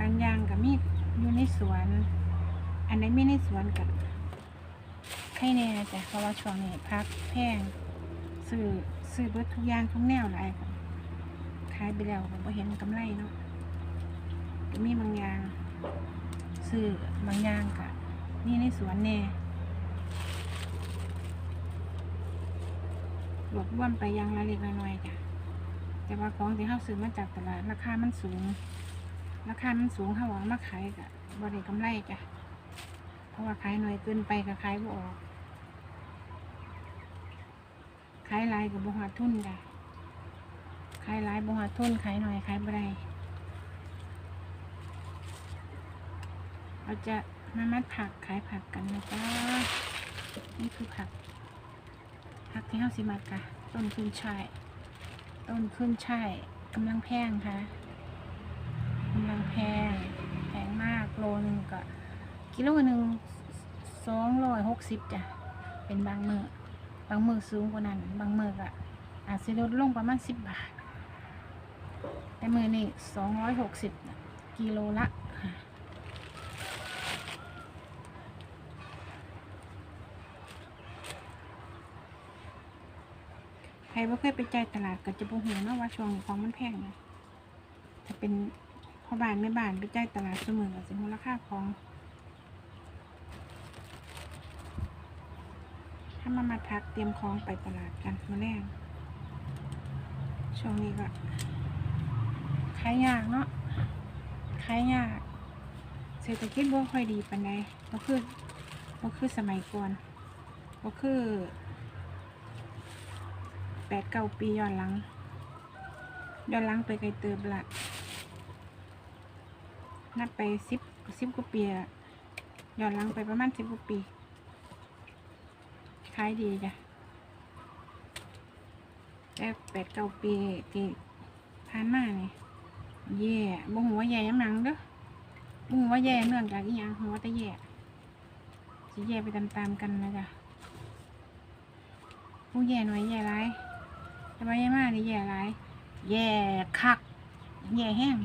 บางอย่างก็มีอยู่ในสวน อันไหนมีในสวนกับใครแน่จ้ะเพราะว่าช่วงนี้พักแพงซื้อซื้อเบิดทุกอย่างทุกแนวหลายขายไปแล้วก็เห็นกำไรเนาะก็มีบางอย่างซื้อบางอย่างก็มีในสวนแน่รวบรวมไปย่างละเล็กละน้อยจ้ะแต่ว่าของที่เราซื้อมาจากตลาดราคามันสูง ราคามันสูงเขาบอกมาขายกะบ่ได้กำไรจ้ะเพราะว่าขายหน่อยเกินไปก็ขายบ่ออกขายลายกับบหอดทุนจ้ะขายลายบหอดทุนขายหน่อยขายบ่ได้เราจะมามัดผักขายผักกันนะจ๊ะนี่คือผัก ผักที่เฮาสิมัดค่ะ ต้นขึ้นช่าย ต้นขึ้นช่ายกำลังแพงค่ะ กำลังแพงแพงมากโลนึงก็กิโลหนึ่งสองร้อยหกสิบจ้ะเป็นบางมือบางมือสูงกว่านั้นบางมือก็อาจจะลดลงประมาณสิบบาท แต่มือนี่สองร้อยหกสิบกิโลละใครบ่เคยไปใจตลาดก็จะบ่ฮู้เนาะว่าช่วงนี้ของมันแพงนะถ้าเป็น พอบานไม่บานไปจ่ายตลาดเสมอกับสิมูลค่าของ ถ้ามามาทักเตรียมของไปตลาดกันมาแรงช่วงนี้ก็ขายยากเนาะขายยาก เศรษฐกิจบ่ค่อยดีปานใดบ่คือบ่คือสมัยก่อนบ่คือแปดเก้าปีย้อนหลังย้อนหลังไปไกลเติบละ นับไปสิบสิบกว่าปีย้อนหลังไปประมาณสิบกว่าปีขายดีจ้ะแต่แปดเก้าปีที่ผ่านมานี่แย่บ่หัวแย่ยังหนังเด้อบ่หัวแย่เนื่องจากอีหยังหัวแต่แย่สิแย่ไปตามๆกันนะจ๊ะผู้แย่หน่อยแย่ร้ายแต่ว่าแย่มากนี่แย่ร้ายแย่คักแย่แห้ง